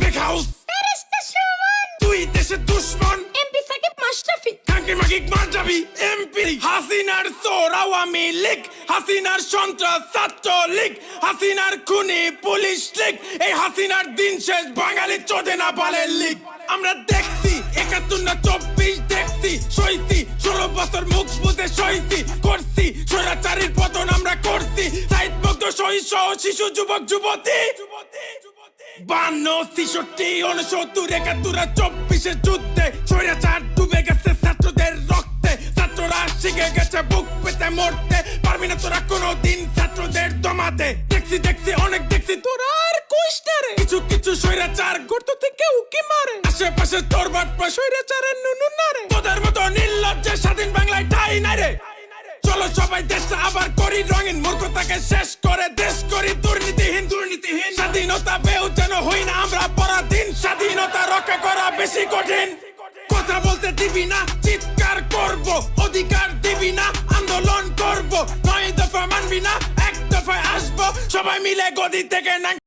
Break house barrister Suman তুই দেশের দুশ্মন। এমপি সাকিব মাশরাফি। কাঙ্কি মাকিক মার যাবি এমপি হাসিনার চোর আওয়ামী লীগ। হাসিনার সন্ত্রাস ছাত্র লীগ হাসিনার খুনি পুলিশ লীগ। এই হাসিনার দিন শেষ বাঙালি চোদে না লীগ। আমরা দেখছি একাত্তর না চব্বিশ দেখছি সইছি ষোলো বছর মুখ বুঝে সইছি করছি স্বৈরাচারীর পতন আমরা করছি। ভক্ত সহিষ্য শিশু যুবক যুবতী। বান্ন, ছিষট্টি উনসত্তর একাত্তর, চব্বিশের যুদ্ধে স্বৈরাচার ডুবে গেছে ছাত্রদের রক্তে। ছাত্ররা শিখে গেছে বুক পেতে মরতে। পারবি না তোরা কোনোদিন ছাত্রদের দমাতে। দেখছি দেখছি, অনেক দেখছি, তোরা কিছু কিছু স্বৈরাচার গর্ত থেকে উকি মারে। আশেপাশে তোর বাট পা স্বৈরাচারের নুনু না রে। তোদের মতো নির্লজ্জে স্বাধীন বাংলায় ঠাই নাই রে। চলো সবাই দেশটা আবার করি, রঙিন মূর্খতাকে শেষ করে দেশ করি দুর্নীতিহীন দুর্নীতিহীন। স্বাধীনতা পেও যেন হই না, আমরা পরাধীন। স্বাধীনতা রক্ষা করা বেশি কঠিন। কথা বলতে দিবি না, চিৎকার করব। অধিকার দিবি না, আন্দোলন করব। নয় দফা মানবি না, এক দফায় আসব। সবাই মিলে গদি থেকে না